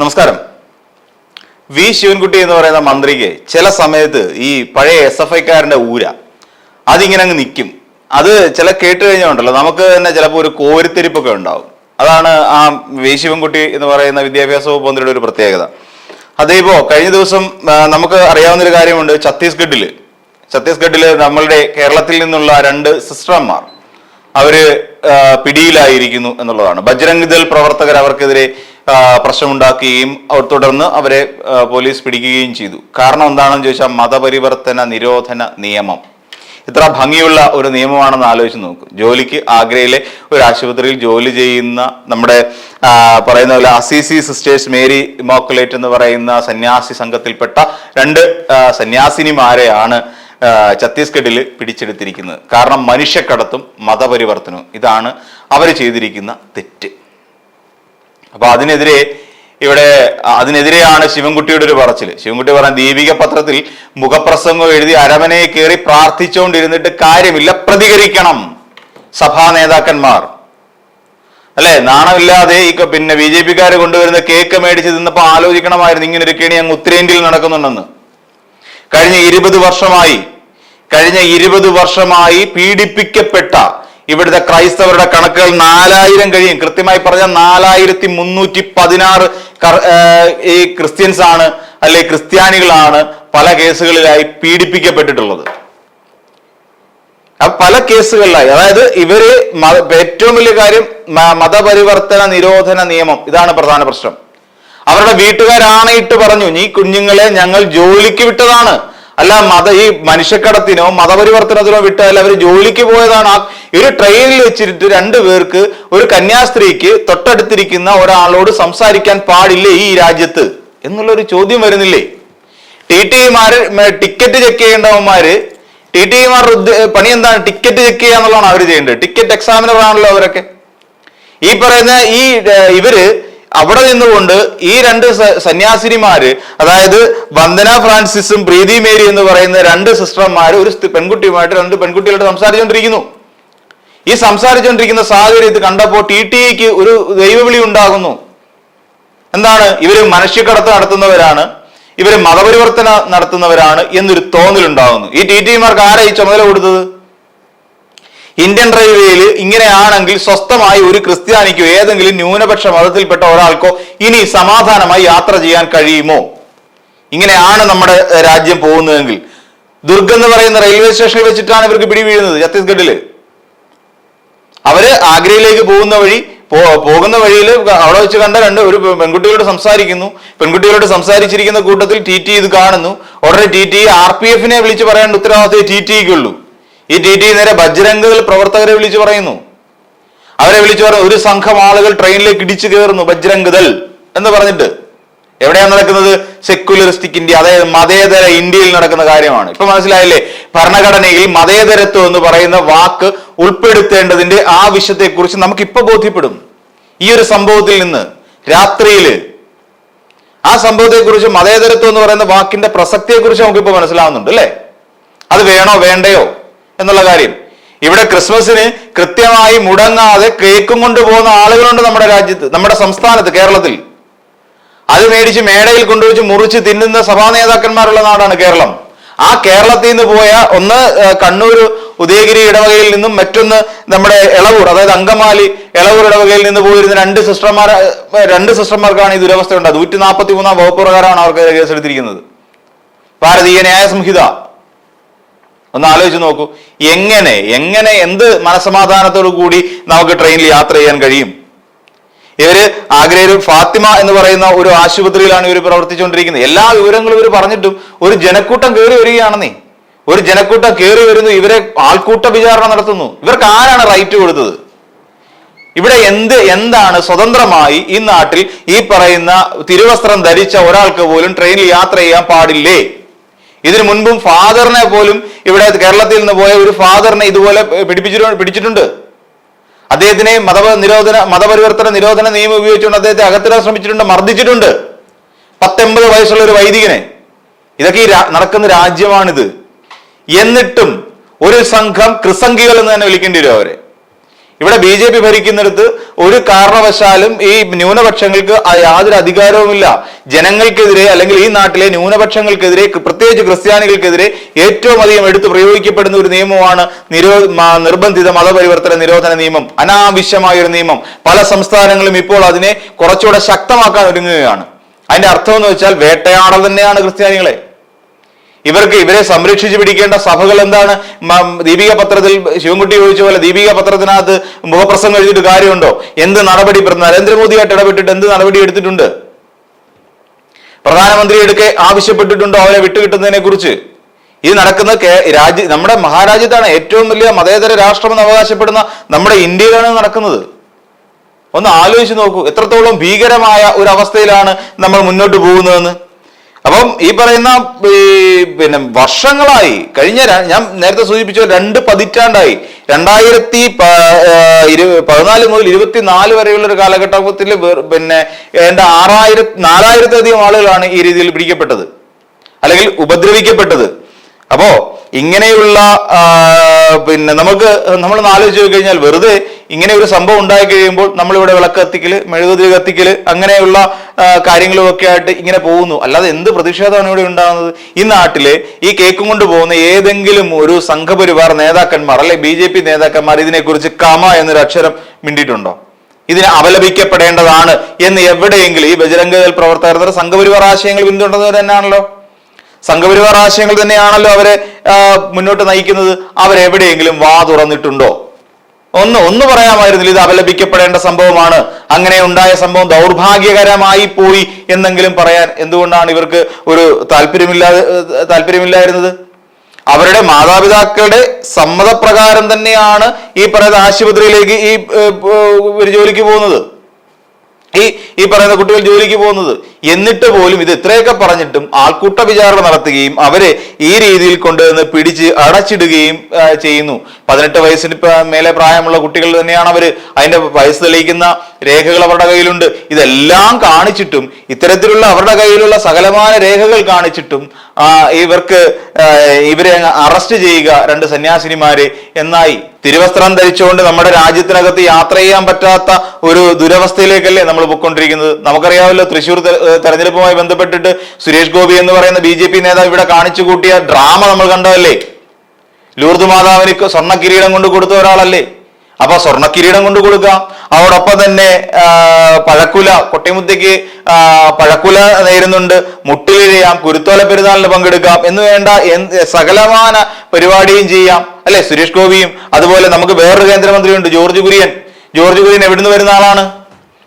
നമസ്കാരം. വി ശിവൻകുട്ടി എന്ന് പറയുന്ന മന്ത്രിക്ക് ചില സമയത്ത് ഈ പഴയ എസ് എഫ് ഐക്കാരന്റെ ഊര അതിങ്ങനെ അങ്ങ് നിൽക്കും അത് ചില കേട്ട് കഴിഞ്ഞുണ്ടല്ലോ നമുക്ക് തന്നെ ചിലപ്പോൾ ഒരു കോരിത്തിരിപ്പൊക്കെ ഉണ്ടാവും. അതാണ് ആ വി ശിവൻകുട്ടി എന്ന് പറയുന്ന വിദ്യാഭ്യാസ വകുപ്പ് മന്ത്രിയുടെ ഒരു പ്രത്യേകത. അതേപോ കഴിഞ്ഞ ദിവസം നമുക്ക് അറിയാവുന്ന ഒരു കാര്യമുണ്ട് ഛത്തീസ്ഗഡിൽ ഛത്തീസ്ഗഡിൽ നമ്മളുടെ കേരളത്തിൽ നിന്നുള്ള രണ്ട് സിസ്റ്റർമാർ അവർ പിടിയിലായിരിക്കുന്നു എന്നുള്ളതാണ്. ബജ്രംഗ് ദൾ പ്രവർത്തകർ അവർക്കെതിരെ പ്രശ്നമുണ്ടാക്കുകയും അവർ തുടർന്ന് അവരെ പോലീസ് പിടിക്കുകയും ചെയ്തു. കാരണം എന്താണെന്ന് ചോദിച്ചാൽ മതപരിവർത്തന നിരോധന നിയമം. ഇത്ര ഭംഗിയുള്ള ഒരു നിയമമാണെന്ന് ആലോചിച്ച് നോക്കും. ജോലിക്ക് ആഗ്രയിലെ ഒരു ആശുപത്രിയിൽ ജോലി ചെയ്യുന്ന നമ്മുടെ പറയുന്ന പോലെ അസീസി സിസ്റ്റേഴ്സ് മേരി ഇമോക്കുലേറ്റ് എന്ന് പറയുന്ന സന്യാസി സംഘത്തിൽപ്പെട്ട രണ്ട് സന്യാസിനിമാരെയാണ് ഛത്തീസ്ഗഡിൽ പിടിച്ചെടുത്തിരിക്കുന്നത്. കാരണം മനുഷ്യക്കടത്തും മതപരിവർത്തനവും. ഇതാണ് അവർ ചെയ്തിരിക്കുന്ന തെറ്റ്. അപ്പൊ അതിനെതിരെ ഇവിടെ അതിനെതിരെയാണ് ശിവൻകുട്ടിയുടെ ഒരു പറച്ചിൽ ശിവൻകുട്ടി പറഞ്ഞ ദീപിക പത്രത്തിൽ മുഖപ്രസംഗം എഴുതി അരമനയെ കയറി പ്രാർത്ഥിച്ചുകൊണ്ടിരുന്നിട്ട് കാര്യമില്ല പ്രതികരിക്കണം സഭാ നേതാക്കന്മാർ. അല്ലെ? നാണമില്ലാതെ ഈ പിന്നെ ബി ജെ പിക്കാർ കൊണ്ടുവരുന്ന കേക്ക് മേടിച്ച് തിന്നപ്പോ ആലോചിക്കണമായിരുന്നു ഇങ്ങനെ ഒരു കെണി അങ്ങ് ഉത്തരേന്ത്യയിൽ നടക്കുന്നുണ്ടെന്ന്. കഴിഞ്ഞ ഇരുപത് വർഷമായി കഴിഞ്ഞ ഇരുപത് വർഷമായി പീഡിപ്പിക്കപ്പെട്ട ഇവിടുത്തെ ക്രൈസ്തവരുടെ കണക്കുകൾ നാലായിരം കഴിയും. കൃത്യമായി പറഞ്ഞാൽ നാലായിരത്തി മുന്നൂറ്റി പതിനാറ് ഈ ക്രിസ്ത്യൻസ് ആണ് അല്ലെ ക്രിസ്ത്യാനികളാണ് പല കേസുകളിലായി പീഡിപ്പിക്കപ്പെട്ടിട്ടുള്ളത്. പല കേസുകളിലായി. അതായത് ഇവർ ഏറ്റവും വലിയ കാര്യം മതപരിവർത്തന നിരോധന നിയമം. ഇതാണ് പ്രധാന പ്രശ്നം. അവരുടെ വീട്ടുകാരാണ് ഇട്ട് പറഞ്ഞു നീ കുഞ്ഞുങ്ങളെ ഞങ്ങൾ ജോലിക്ക് വിട്ടതാണ്. അല്ല മത ഈ മനുഷ്യക്കടത്തിനോ മതപരിവർത്തനത്തിനോ വിട്ടതല്ല അവർ ജോലിക്ക് പോയതാണ് ആ ഒരു ട്രെയിനിൽ വെച്ചിട്ട് രണ്ടു പേർക്ക് ഒരു കന്യാസ്ത്രീക്ക് തൊട്ടടുത്തിരിക്കുന്ന ഒരാളോട് സംസാരിക്കാൻ പാടില്ലേ ഈ രാജ്യത്ത്? എന്നുള്ളൊരു ചോദ്യം വരുന്നില്ലേ? ടി ടിമാര് ടിക്കറ്റ് ചെക്ക് ചെയ്യേണ്ടവന്മാര് ടി ടിമാരുടെ പണി എന്താണ്? ടിക്കറ്റ് ചെക്ക് ചെയ്യുക എന്നുള്ളതാണ് അവർ ചെയ്യേണ്ടത്. ടിക്കറ്റ് എക്സാമിനർ ആണല്ലോ അവരൊക്കെ. ഈ പറയുന്ന ഈ ഇവർ അവിടെ നിന്നുകൊണ്ട് ഈ രണ്ട് സന്യാസിനിമാര് അതായത് വന്ദന ഫ്രാൻസിസും പ്രീതി മേരി എന്ന് പറയുന്ന രണ്ട് സിസ്റ്റർമാര് ഒരു പെൺകുട്ടിയുമായിട്ട് രണ്ട് പെൺകുട്ടികളോട് സംസാരിച്ചുകൊണ്ടിരിക്കുന്നു ഈ സംസാരിച്ചുകൊണ്ടിരിക്കുന്ന സാഹചര്യത്തിൽ കണ്ടപ്പോൾ ടി ടിക്ക് ഒരു ദൈവവിളി ഉണ്ടാകുന്നു. എന്താണ്? ഇവർ മനുഷ്യക്കടത്ത് നടത്തുന്നവരാണ് ഇവർ മതപരിവർത്തനം നടത്തുന്നവരാണ് എന്നൊരു തോന്നലുണ്ടാകുന്നു. ഈ ടി ടിമാർക്ക് ആരാ ഈ ചുമതല കൊടുത്തത്? ഇന്ത്യൻ റെയിൽവേയിൽ ഇങ്ങനെയാണെങ്കിൽ സ്വസ്ഥമായി ഒരു ക്രിസ്ത്യാനിക്കോ ഏതെങ്കിലും ന്യൂനപക്ഷ മതത്തിൽപ്പെട്ട ഒരാൾക്കോ ഇനി സമാധാനമായി യാത്ര ചെയ്യാൻ കഴിയുമോ? ഇങ്ങനെയാണ് നമ്മുടെ രാജ്യം പോകുന്നതെങ്കിൽ. ദുർഗ് എന്ന് പറയുന്ന റെയിൽവേ സ്റ്റേഷനിൽ വെച്ചിട്ടാണ് ഇവർക്ക് പിടി വീഴുന്നത് ഛത്തീസ്ഗഡിൽ. അവർ ആഗ്രയിലേക്ക് പോകുന്ന വഴി പോകുന്ന വഴിയിൽ അവിടെ വെച്ച് കണ്ട രണ്ട് ഒരു പെൺകുട്ടികളോട് സംസാരിക്കുന്നു. പെൺകുട്ടികളോട് സംസാരിച്ചിരിക്കുന്ന കൂട്ടത്തിൽ ടി ടി ഇത് കാണുന്നു. ഉടനെ ടി ടി ആർ പി എഫിനെ വിളിച്ച് പറയേണ്ട ഉത്തരവാദിത്തം ടി ടിക്കുള്ളൂ ഈ ടി ടി നേരെ ബജ്രംഗകൾ പ്രവർത്തകരെ വിളിച്ചു പറയുന്നു. അവരെ വിളിച്ചു പറഞ്ഞു ഒരു സംഘം ആളുകൾ ട്രെയിനിലേക്ക് ഇടിച്ചു കയറുന്നു ബജ്രംഗദൽ എന്ന് പറഞ്ഞിട്ട്. എവിടെയാണ് നടക്കുന്നത്? സെക്യുലറിസ്റ്റിക് ഇന്ത്യ അതായത് മതേതര ഇന്ത്യയിൽ നടക്കുന്ന കാര്യമാണ്. ഇപ്പൊ മനസ്സിലായില്ലേ? ഭരണഘടനയിൽ മതേതരത്വം എന്ന് പറയുന്ന വാക്ക് ഉൾപ്പെടുത്തേണ്ടതിന്റെ ആവശ്യത്തെ കുറിച്ച് നമുക്ക് ഇപ്പൊ ബോധ്യപ്പെടും. ഈ ഒരു സംഭവത്തിൽ നിന്ന് രാത്രിയിൽ ആ സംഭവത്തെ കുറിച്ച് മതേതരത്വം എന്ന് പറയുന്ന വാക്കിന്റെ പ്രസക്തിയെ കുറിച്ച് നമുക്കിപ്പോ മനസ്സിലാവുന്നുണ്ട് അല്ലേ? അത് വേണോ വേണ്ടയോ? എന്നുള്ള കാര്യം. ഇവിടെ ക്രിസ്മസിന് കൃത്യമായി മുടങ്ങാതെ കേക്കും കൊണ്ടുപോകുന്ന ആളുകളുണ്ട് നമ്മുടെ രാജ്യത്ത് നമ്മുടെ സംസ്ഥാനത്ത് കേരളത്തിൽ. അത് മേടിച്ച് മേടയിൽ കൊണ്ടുവച്ച് മുറിച്ച് തിന്നുന്ന സഭാ നേതാക്കന്മാരുള്ള നാടാണ് കേരളം. ആ കേരളത്തിൽ നിന്ന് പോയ ഒന്ന് കണ്ണൂർ ഉദയഗിരി ഇടവകയിൽ നിന്നും മറ്റൊന്ന് നമ്മുടെ എളവൂർ അതായത് അങ്കമാലി എളവൂർ ഇടവകയിൽ നിന്ന് പോയിരുന്ന രണ്ട് സിസ്റ്റർമാർ രണ്ട് സിസ്റ്റർമാർക്കാണ് ഈ ദുരവസ്ഥ ഉണ്ടായത് നൂറ്റി നാൽപ്പത്തി മൂന്നാം വകുപ്പ് പ്രകാരമാണ് അവർക്ക് കേസെടുത്തിരിക്കുന്നത്. ഭാരതീയ ന്യായ സംഹിത ഒന്ന് ആലോചിച്ച് നോക്കൂ. എങ്ങനെ എങ്ങനെ എന്ത് മനസമാധാനത്തോടു കൂടി നമുക്ക് ട്രെയിനിൽ യാത്ര ചെയ്യാൻ കഴിയും? ഇവർ ആഗ്രയിൽ ഫാത്തിമ എന്ന് പറയുന്ന ഒരു ആശുപത്രിയിലാണ് ഇവർ പ്രവർത്തിച്ചുകൊണ്ടിരിക്കുന്നത്. എല്ലാ വിവരങ്ങളും ഇവർ പറഞ്ഞിട്ടും ഒരു ജനക്കൂട്ടം കയറി വരികയാണെന്നേ. ഒരു ജനക്കൂട്ടം കയറി വരുന്നു ഇവരെ ആൾക്കൂട്ട വിചാരണ നടത്തുന്നു. ഇവർക്ക് ആരാണ് റൈറ്റ് കൊടുത്തത്? ഇവിടെ എന്ത് എന്താണ് സ്വതന്ത്രമായി ഈ നാട്ടിൽ ഈ പറയുന്ന തിരുവസ്ത്രം ധരിച്ച ഒരാൾക്ക് പോലും ട്രെയിനിൽ യാത്ര ചെയ്യാൻ പാടില്ലേ? ഇതിനു മുൻപും ഫാദറിനെ പോലും ഇവിടെ കേരളത്തിൽ നിന്ന് പോയ ഒരു ഫാദറിനെ ഇതുപോലെ പിടിപ്പിച്ചിട്ട് പിടിച്ചിട്ടുണ്ട്. അദ്ദേഹത്തിനെ മത നിരോധന മതപരിവർത്തന നിരോധന നിയമം ഉപയോഗിച്ചുകൊണ്ട് അദ്ദേഹത്തെ അകത്തിടാൻ ശ്രമിച്ചിട്ടുണ്ട് മർദ്ദിച്ചിട്ടുണ്ട്. പത്തൊമ്പത് വയസ്സുള്ള ഒരു വൈദികനെ. ഇതൊക്കെ ഈ നടക്കുന്ന രാജ്യമാണിത്. എന്നിട്ടും ഒരു സംഘം ക്രിസംഗികൾ എന്ന് തന്നെ വിളിക്കേണ്ടി വരും അവരെ. ഇവിടെ ബി ജെ പി ഭരിക്കുന്നിടത്ത് ഒരു കാരണവശാലും ഈ ന്യൂനപക്ഷങ്ങൾക്ക് യാതൊരു അധികാരവുമില്ല. ജനങ്ങൾക്കെതിരെ അല്ലെങ്കിൽ ഈ നാട്ടിലെ ന്യൂനപക്ഷങ്ങൾക്കെതിരെ പ്രത്യേകിച്ച് ക്രിസ്ത്യാനികൾക്കെതിരെ ഏറ്റവും അധികം എടുത്ത് പ്രയോഗിക്കപ്പെടുന്ന ഒരു നിയമമാണ് നിരോ നിർബന്ധിത മതപരിവർത്തന നിരോധന നിയമം. അനാവശ്യമായ ഒരു നിയമം. പല സംസ്ഥാനങ്ങളും ഇപ്പോൾ അതിനെ കുറച്ചുകൂടെ ശക്തമാക്കാൻ ഒരുങ്ങുകയാണ്. അതിന്റെ അർത്ഥം എന്ന് വെച്ചാൽ വേട്ടയാടൽ തന്നെയാണ് ക്രിസ്ത്യാനികളെ. ഇവർക്ക് ഇവരെ സംരക്ഷിച്ചു പിടിക്കേണ്ട സഭകൾ എന്താണ്? ദീപിക പത്രത്തിൽ ശിവൻകുട്ടി ചോദിച്ച പോലെ ദീപിക പത്രത്തിനകത്ത് മുഖപ്രസംഗം എഴുതിയിട്ട് കാര്യമുണ്ടോ? എന്ത് നടപടി നരേന്ദ്രമോദിയായിട്ട് ഇടപെട്ടിട്ട് എന്ത് നടപടി എടുത്തിട്ടുണ്ട്? പ്രധാനമന്ത്രി എടുക്കെ ആവശ്യപ്പെട്ടിട്ടുണ്ടോ അവരെ വിട്ടുകിട്ടുന്നതിനെ കുറിച്ച് ഇത് നടക്കുന്ന രാജ്യ നമ്മുടെ മഹാരാജ്യത്താണ് ഏറ്റവും വലിയ മതേതര രാഷ്ട്രമെന്ന് അവകാശപ്പെടുന്ന നമ്മുടെ ഇന്ത്യയിലാണ് നടക്കുന്നത്. ഒന്ന് ആലോചിച്ച് നോക്കൂ എത്രത്തോളം ഭീകരമായ ഒരു അവസ്ഥയിലാണ് നമ്മൾ മുന്നോട്ട് പോകുന്നതെന്ന്. അപ്പം ഈ പറയുന്ന ഈ പിന്നെ വർഷങ്ങളായി കഴിഞ്ഞ ഞാൻ നേരത്തെ സൂചിപ്പിച്ച രണ്ട് പതിറ്റാണ്ടായി. രണ്ടായിരത്തി പതിനാല് മുതൽ ഇരുപത്തിനാല് വരെയുള്ള ഒരു കാലഘട്ടത്തിൽ പിന്നെ ഏതാണ്ട് ആറായിരത്തി നാലായിരത്തിലധികം ആളുകളാണ് ഈ രീതിയിൽ പിടിക്കപ്പെട്ടത്. അല്ലെങ്കിൽ ഉപദ്രവിക്കപ്പെട്ടത്. അപ്പോ ഇങ്ങനെയുള്ള പിന്നെ നമുക്ക് നമ്മൾ ആലോചിച്ച് കഴിഞ്ഞാൽ വെറുതെ ഇങ്ങനെ ഒരു സംഭവം ഉണ്ടായി കഴിയുമ്പോൾ നമ്മളിവിടെ വിളക്ക് കത്തിക്കൽ മെഴുകുതിരി കത്തിക്കൽ അങ്ങനെയുള്ള കാര്യങ്ങളും ഒക്കെ ആയിട്ട് ഇങ്ങനെ പോകുന്നു. അല്ലാതെ എന്ത് പ്രതിഷേധമാണ് ഇവിടെ ഉണ്ടാകുന്നത്? ഈ നാട്ടിലെ ഈ കേക്കും കൊണ്ട് പോകുന്ന ഏതെങ്കിലും ഒരു സംഘപരിവാർ നേതാക്കന്മാർ അല്ലെ ബി ജെ പി നേതാക്കന്മാർ ഇതിനെക്കുറിച്ച് കമ എന്നൊരു അക്ഷരം മിണ്ടിയിട്ടുണ്ടോ? ഇതിനെ അപലപിക്കപ്പെടേണ്ടതാണ് എന്ന് എവിടെയെങ്കിലും ഈ ബജരംഗദൾ പ്രവർത്തകർ സംഘപരിവാർ ആശയങ്ങൾ പിന്തുടർന്നവർ തന്നെയാണല്ലോ. സംഘപരിവാർ ആശയങ്ങൾ തന്നെയാണല്ലോ അവരെ മുന്നോട്ട് നയിക്കുന്നത്. അവരെവിടെയെങ്കിലും വാ തുറന്നിട്ടുണ്ടോ? ഒന്ന് ഒന്ന് പറയാമായിരുന്നില്ല ഇത് അപലപിക്കപ്പെടേണ്ട സംഭവമാണ്. അങ്ങനെ ഉണ്ടായ സംഭവം ദൗർഭാഗ്യകരമായി പോയി എന്നെങ്കിലും പറയാൻ എന്തുകൊണ്ടാണ് ഇവർക്ക് ഒരു താല്പര്യമില്ലാതെ താല്പര്യമില്ലായിരുന്നത്? അവരുടെ മാതാപിതാക്കളുടെ സമ്മതപ്രകാരം തന്നെയാണ് ഈ പറയുന്ന ആശുപത്രിയിലേക്ക് ഈ ഒരു ജോലിക്ക് പോകുന്നത്. ഈ ഈ പറയുന്ന കുട്ടികൾ ജോലിക്ക് പോകുന്നത്. എന്നിട്ട് പോലും ഇത് ഇത്രയൊക്കെ പറഞ്ഞിട്ടും ആൾക്കൂട്ട വിചാരണ നടത്തുകയും അവരെ ഈ രീതിയിൽ കൊണ്ടുവന്ന് പിടിച്ച് അടച്ചിടുകയും ചെയ്യുന്നു. പതിനെട്ട് വയസ്സിന് മേലെ പ്രായമുള്ള കുട്ടികൾ തന്നെയാണ് അവർ അതിന്റെ വയസ്സ് തെളിയിക്കുന്ന രേഖകൾ അവരുടെ കയ്യിലുണ്ട്. ഇതെല്ലാം കാണിച്ചിട്ടും ഇത്തരത്തിലുള്ള അവരുടെ കയ്യിലുള്ള സകലമായ രേഖകൾ കാണിച്ചിട്ടും ഇവർക്ക് ഇവരെ അറസ്റ്റ് ചെയ്യുക രണ്ട് സന്യാസിനിമാരെ എന്നായി തിരുവസ്ത്രം ധരിച്ചുകൊണ്ട് നമ്മുടെ രാജ്യത്തിനകത്ത് യാത്ര ചെയ്യാൻ പറ്റാത്ത ഒരു ദുരവസ്ഥയിലേക്കല്ലേ നമ്മൾ പോയിക്കൊണ്ടിരിക്കുന്നത് നമുക്കറിയാമല്ലോ തൃശൂർ തെരഞ്ഞെടുപ്പുമായി ബന്ധപ്പെട്ടിട്ട് സുരേഷ് ഗോപി എന്ന് പറയുന്ന ബി ജെ പി നേതാവ് ഇവിടെ കാണിച്ചു കൂട്ടിയ ഡ്രാമ നമ്മൾ കണ്ടതല്ലേ ലൂർദ് മാതാവിന് സ്വർണ കിരീടം കൊണ്ട് കൊടുത്ത ഒരാളല്ലേ അപ്പൊ സ്വർണ കിരീടം കൊണ്ട് കൊടുക്കുക അതോടൊപ്പം തന്നെ പഴക്കുല കൊട്ടിമുത്തയ്ക്ക് പഴക്കുല നേരുന്നുണ്ട്. മുട്ടിലിഴയാം കുരുത്തോല പെരുന്നാളിന് പങ്കെടുക്കാം. എന്ന് വേണ്ട സകലമാന പരിപാടിയും ചെയ്യാം. അല്ലെ സുരേഷ് ഗോപിയും? അതുപോലെ നമുക്ക് വേറൊരു കേന്ദ്രമന്ത്രിയുണ്ട് ജോർജ് കുര്യൻ. ജോർജ് കുര്യൻ എവിടുന്ന് വരുന്ന ആളാണ്?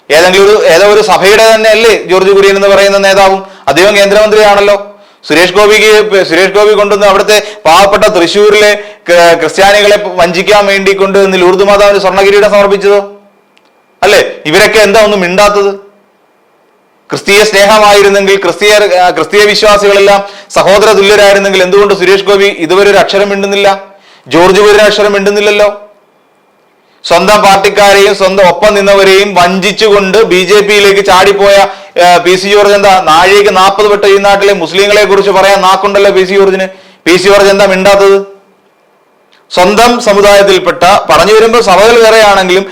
ഏതെങ്കിലും ഒരു ഏതോ ഒരു സഭയുടെ തന്നെ അല്ലേ ജോർജ് കുര്യൻ എന്ന് പറയുന്ന നേതാവും. അദ്ദേഹം കേന്ദ്രമന്ത്രിയാണല്ലോ. സുരേഷ് ഗോപിക്ക് സുരേഷ് ഗോപി കൊണ്ടുവന്ന് അവിടുത്തെ പാവപ്പെട്ട തൃശ്ശൂരിലെ ക്രിസ്ത്യാനികളെ വഞ്ചിക്കാൻ വേണ്ടി കൊണ്ടുവന്ന് ലൂർദ് മാതാവിന് സ്വർണകിരീടം സമർപ്പിച്ചതോ? അല്ലേ? ഇവരൊക്കെ എന്താ ഒന്നും മിണ്ടാത്തത്? ക്രിസ്തീയ സ്നേഹമായിരുന്നെങ്കിൽ ക്രിസ്തീയ ക്രിസ്തീയ വിശ്വാസികളെല്ലാം സഹോദര തുല്യരായിരുന്നെങ്കിൽ എന്തുകൊണ്ട് സുരേഷ് ഗോപി ഇതുവരെ ഒരു അക്ഷരം മിണ്ടുന്നില്ല? ജോർജ് ഒരു അക്ഷരം മിണ്ടുന്നില്ലല്ലോ? സ്വന്തം പാർട്ടിക്കാരെയും സ്വന്തം ഒപ്പം നിന്നവരെയും വഞ്ചിച്ചുകൊണ്ട് ബി ജെ പിയിലേക്ക് ചാടിപ്പോയ പി സി ജോർജ് എന്താ നാഴിക നാൽപ്പത് വട്ടം ഈ നാട്ടിലെ മുസ്ലിങ്ങളെ കുറിച്ച് പറയാൻ നാക്കുണ്ടല്ലോ പി സി ജോർജിന്. പി സി ജോർജ് എന്താ മിണ്ടാത്തത്? സ്വന്തം സമുദായത്തിൽപ്പെട്ട പറഞ്ഞു വരുമ്പോൾ സഭകൾ വേറെയാണെങ്കിലും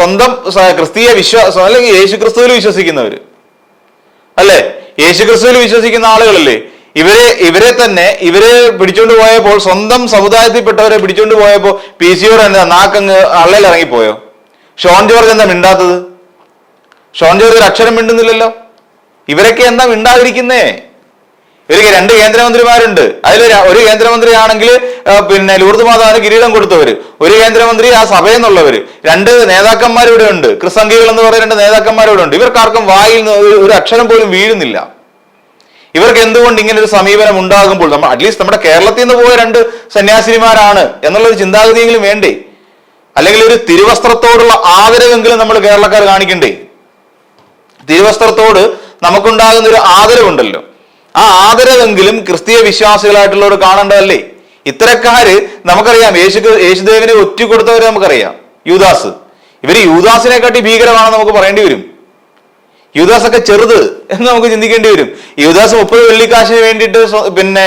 സ്വന്തം ക്രിസ്തീയ വിശ്വാസം അല്ലെങ്കിൽ യേശു ക്രിസ്തുവിൽ വിശ്വസിക്കുന്നവര്. അല്ലേ? യേശു ക്രിസ്തുവിൽ വിശ്വസിക്കുന്ന ആളുകളല്ലേ? ഇവരെ ഇവരെ തന്നെ ഇവരെ പിടിച്ചോണ്ട് പോയപ്പോൾ സ്വന്തം സമുദായത്തിൽപ്പെട്ടവരെ പിടിച്ചോണ്ട് പോയപ്പോൾ പി സി ഓർ എന്താ നാക്കങ്ങ് അള്ളയിൽ ഇറങ്ങിപ്പോയോ? ഷോൺ ജോർജ് എന്താ മിണ്ടാത്തത്? ഷോൺ ജോർജ് ഒരു അക്ഷരം മിണ്ടുന്നില്ലല്ലോ? ഇവരൊക്കെ എന്താ മിണ്ടാതിരിക്കുന്നേ? ഒരു രണ്ട് കേന്ദ്രമന്ത്രിമാരുണ്ട്. അതിൽ ഒരു കേന്ദ്രമന്ത്രി ആണെങ്കിൽ പിന്നെ ലൂർദ് മാതാവിന് കിരീടം കൊടുത്തവര്. ഒരു കേന്ദ്രമന്ത്രി ആ സഭയിൽ നിന്നുള്ളവര് രണ്ട് നേതാക്കന്മാരിവിടെ ഉണ്ട്. ക്രിസംഗികൾ എന്ന് പറയുന്ന രണ്ട് നേതാക്കന്മാരിവിടെ ഉണ്ട്. ഇവർക്കാർക്കും വായിൽ ഒരു അക്ഷരം പോലും വീഴുന്നില്ല. ഇവർക്ക് എന്തുകൊണ്ട് ഇങ്ങനെ ഒരു സമീപനം ഉണ്ടാകുമ്പോൾ നമ്മൾ അറ്റ്ലീസ്റ്റ് നമ്മുടെ കേരളത്തിൽ നിന്ന് പോയ രണ്ട് സന്യാസിനിമാരാണ് എന്നുള്ളൊരു ചിന്താഗതിയെങ്കിലും വേണ്ടേ? അല്ലെങ്കിൽ ഒരു തിരുവസ്ത്രത്തോടുള്ള ആദരവെങ്കിലും നമ്മൾ കേരളക്കാർ കാണിക്കണ്ടേ? തിരുവസ്ത്രത്തോട് നമുക്കുണ്ടാകുന്ന ഒരു ആദരവുണ്ടല്ലോ. ആ ആദരവെങ്കിലും ക്രിസ്തീയ വിശ്വാസികളായിട്ടുള്ളവർ കാണേണ്ടതല്ലേ? ഇത്തരക്കാര് നമുക്കറിയാം യേശു യേശുദേവനെ ഒറ്റ കൊടുത്തവരെ നമുക്കറിയാം യൂദാസ്. ഇവർ യൂദാസിനെക്കാട്ടി ഭീകരമാണെന്ന് നമുക്ക് പറയേണ്ടി വരും. യൂദാസ് ഒക്കെ ചെറുത് എന്ന് നമുക്ക് ചിന്തിക്കേണ്ടി വരും. യൂദാസ് മുപ്പത് വെള്ളിക്കാശിന് വേണ്ടിയിട്ട് പിന്നെ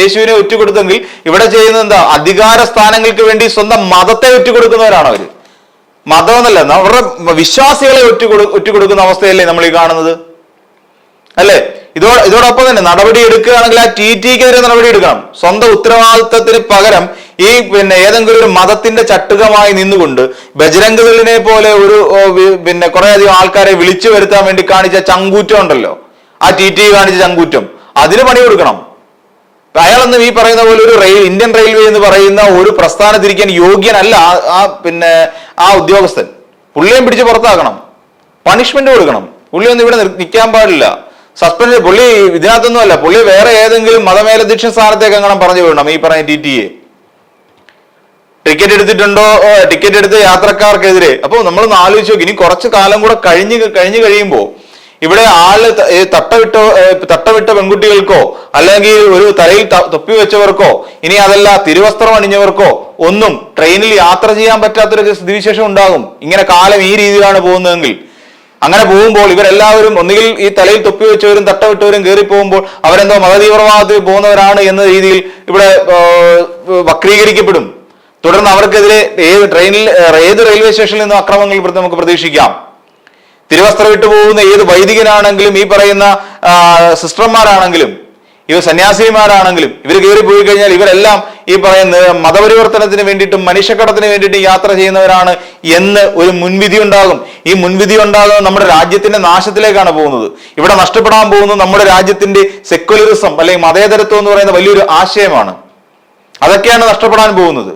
യേശുവിനെ ഒറ്റുകൊടുത്തെങ്കിൽ ഇവിടെ ചെയ്യുന്നത് എന്താ? അധികാര സ്ഥാനങ്ങൾക്ക് വേണ്ടി സ്വന്തം മതത്തെ ഒറ്റുകൊടുക്കുന്നവരാണ് അവർ. മതം എന്നല്ല അവരുടെ വിശ്വാസികളെ ഒറ്റുകൊടു ഒറ്റുകൊടുക്കുന്ന അവസ്ഥയല്ലേ നമ്മൾ ഈ കാണുന്നത്? അല്ലേ? ഇതോ ഇതോടൊപ്പം തന്നെ നടപടി എടുക്കുകയാണെങ്കിൽ ആ ടി ടിക്കെതിരെ നടപടി എടുക്കണം. സ്വന്തം ഉത്തരവാദിത്തത്തിന് പകരം ഈ പിന്നെ ഏതെങ്കിലും ഒരു മതത്തിന്റെ ചട്ടുകമായി നിന്നുകൊണ്ട് ബജരംഗദളിനെ പോലെ ഒരു പിന്നെ കുറെ അധികം ആൾക്കാരെ വിളിച്ചു വരുത്താൻ വേണ്ടി കാണിച്ച ചങ്കൂറ്റം ഉണ്ടല്ലോ. ആ ടി ടി കാണിച്ച ചങ്കൂറ്റം. അതിന് പണി കൊടുക്കണം. അയാളൊന്നും ഈ പറയുന്ന പോലെ ഒരു റെയിൽ ഇന്ത്യൻ റെയിൽവേ എന്ന് പറയുന്ന ഒരു പ്രസ്ഥാനത്തിരിക്കാൻ യോഗ്യനല്ല ആ പിന്നെ ആ ഉദ്യോഗസ്ഥൻ. പുള്ളിയും പിടിച്ച് പുറത്താക്കണം. പണിഷ്മെന്റ് കൊടുക്കണം. പുള്ളിയൊന്നും ഇവിടെ നിൽക്കാൻ പാടില്ല. സസ്പെൻഡ് പുള്ളി ഇതിനകത്തൊന്നും അല്ല പുള്ളി വേറെ ഏതെങ്കിലും മതമേലധ്യക്ഷ സ്ഥാനത്തേക്ക് അങ്ങനെ പറഞ്ഞു വിടണം ഈ പറഞ്ഞ ടി ടിയെ ടിക്കറ്റ് എടുത്തിട്ടുണ്ടോ? ടിക്കറ്റ് എടുത്ത യാത്രക്കാർക്കെതിരെ. അപ്പോൾ നമ്മൾ ആലോചിച്ച് നോക്കി. ഇനി കുറച്ച് കാലം കൂടെ കഴിഞ്ഞ് കഴിഞ്ഞു കഴിയുമ്പോൾ ഇവിടെ ആൾ തട്ടവിട്ട തട്ടവിട്ട പെൺകുട്ടികൾക്കോ അല്ലെങ്കിൽ ഒരു തലയിൽ തൊപ്പി വെച്ചവർക്കോ ഇനി അതല്ല തിരുവസ്ത്രം അണിഞ്ഞവർക്കോ ഒന്നും ട്രെയിനിൽ യാത്ര ചെയ്യാൻ പറ്റാത്തൊരു സ്ഥിതിവിശേഷം ഉണ്ടാകും. ഇങ്ങനെ കാലം ഈ രീതിയിലാണ് പോകുന്നതെങ്കിൽ. അങ്ങനെ പോകുമ്പോൾ ഇവരെല്ലാവരും ഒന്നുകിൽ ഈ തലയിൽ തൊപ്പി വെച്ചവരും തട്ടവിട്ടവരും കയറി പോകുമ്പോൾ അവരെന്തോ മതതീവ്രവാദത്തിൽ പോകുന്നവരാണ് എന്ന രീതിയിൽ ഇവിടെ വക്രീകരിക്കപ്പെടും. തുടർന്ന് അവർക്കെതിരെ ഏത് ട്രെയിനിൽ ഏത് റെയിൽവേ സ്റ്റേഷനിൽ നിന്നും അക്രമങ്ങൾ നമുക്ക് പ്രതീക്ഷിക്കാം. തിരുവസ്ത്രം വിട്ടുപോകുന്ന ഏത് വൈദികനാണെങ്കിലും ഈ പറയുന്ന സിസ്റ്റർമാരാണെങ്കിലും ഇവർ സന്യാസിമാരാണെങ്കിലും ഇവർ കയറി പോയി കഴിഞ്ഞാൽ ഇവരെല്ലാം ഈ പറയുന്ന മതപരിവർത്തനത്തിന് വേണ്ടിയിട്ടും മനുഷ്യക്കടത്തിന് വേണ്ടിയിട്ടും യാത്ര ചെയ്യുന്നവരാണ് എന്ന് ഒരു മുൻവിധി ഉണ്ടാകും. ഈ മുൻവിധി ഉണ്ടാകുന്നത് നമ്മുടെ രാജ്യത്തിന്റെ നാശത്തിലേക്കാണ് പോകുന്നത്. ഇവിടെ നഷ്ടപ്പെടാൻ പോകുന്നത് നമ്മുടെ രാജ്യത്തിന്റെ സെക്യുലറിസം അല്ലെങ്കിൽ മതേതരത്വം എന്ന് പറയുന്ന വലിയൊരു ആശയമാണ്. അതൊക്കെയാണ് നഷ്ടപ്പെടാൻ പോകുന്നത്.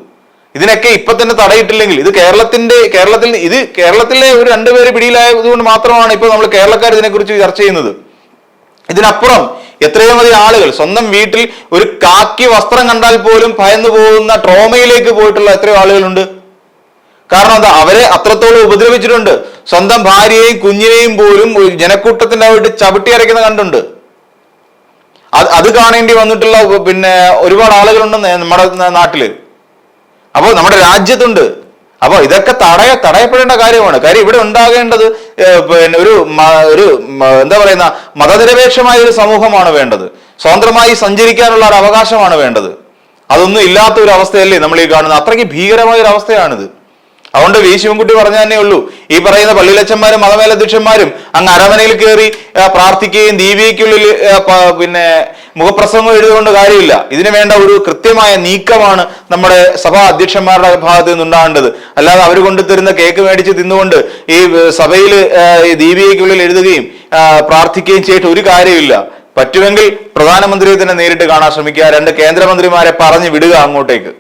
ഇതിനൊക്കെ ഇപ്പൊ തന്നെ തടയിട്ടില്ലെങ്കിൽ ഇത് കേരളത്തിന്റെ കേരളത്തിൽ ഇത് കേരളത്തിലെ ഒരു രണ്ടുപേര് പിടിയിലായതുകൊണ്ട് മാത്രമാണ് ഇപ്പൊ നമ്മൾ കേരളക്കാർ ഇതിനെക്കുറിച്ച് ചർച്ച ചെയ്യുന്നത്. ഇതിനപ്പുറം എത്രയോ അധികം ആളുകൾ സ്വന്തം വീട്ടിൽ ഒരു കാക്കി വസ്ത്രം കണ്ടാൽ പോലും ഭയന്നു പോകുന്ന ട്രോമയിലേക്ക് പോയിട്ടുള്ള എത്രയോ ആളുകളുണ്ട്. കാരണം എന്താ? അവരെ അത്രത്തോളം ഉപദ്രവിച്ചിട്ടുണ്ട്. സ്വന്തം ഭാര്യയെയും കുഞ്ഞിനെയും പോലും ഒരു ജനക്കൂട്ടത്തിന്റെ ആയിട്ട് ചവിട്ടി അരയ്ക്കുന്ന കണ്ടുണ്ട്. അത് അത് കാണേണ്ടി വന്നിട്ടുള്ള പിന്നെ ഒരുപാട് ആളുകളുണ്ട് നമ്മുടെ നാട്ടിൽ. അപ്പോൾ നമ്മുടെ രാജ്യത്തുണ്ട്. അപ്പോൾ ഇതൊക്കെ തടയ തടയപ്പെടേണ്ട കാര്യമാണ്. കാര്യം ഇവിടെ ഉണ്ടാകേണ്ടത് പിന്നെ ഒരു ഒരു എന്താ പറയുന്ന മതനിരപേക്ഷമായ ഒരു സമൂഹമാണ് വേണ്ടത്. സ്വതന്ത്രമായി സഞ്ചരിക്കാനുള്ള ഒരു അവകാശമാണ് വേണ്ടത്. അതൊന്നും ഇല്ലാത്ത ഒരു അവസ്ഥയല്ലേ നമ്മൾ ഈ കാണുന്നത്. അത്രയ്ക്ക് ഭീകരമായ ഒരു അവസ്ഥയാണിത്. അതുകൊണ്ട് വി ശിവൻകുട്ടി പറഞ്ഞു തന്നെ ഉള്ളൂ. ഈ പറയുന്ന പള്ളിയിലച്ചന്മാരും മതമേലധ്യക്ഷന്മാരും അങ്ങ് അരമനയിൽ കയറി പ്രാർത്ഥിക്കുകയും ദീപികയ്ക്കുള്ളിൽ പിന്നെ മുഖപ്രസംഗം എഴുതുകൊണ്ട് കാര്യമില്ല. ഇതിനു വേണ്ട ഒരു കൃത്യമായ നീക്കമാണ് നമ്മുടെ സഭാ അധ്യക്ഷന്മാരുടെ ഭാഗത്ത് നിന്നുണ്ടാകേണ്ടത് അല്ലാതെ അവർ കൊണ്ടുതരുന്ന കേക്ക് മേടിച്ച് തിന്നുകൊണ്ട് ഈ സഭയിൽ ഈ ദീപികയ്ക്കുള്ളിൽ എഴുതുകയും പ്രാർത്ഥിക്കുകയും ചെയ്തിട്ട് ഒരു കാര്യമില്ല. പറ്റുമെങ്കിൽ പ്രധാനമന്ത്രിയെ തന്നെ നേരിട്ട് കാണാൻ ശ്രമിക്കുക. രണ്ട് കേന്ദ്രമന്ത്രിമാരെ പറഞ്ഞു വിടുക അങ്ങോട്ടേക്ക്.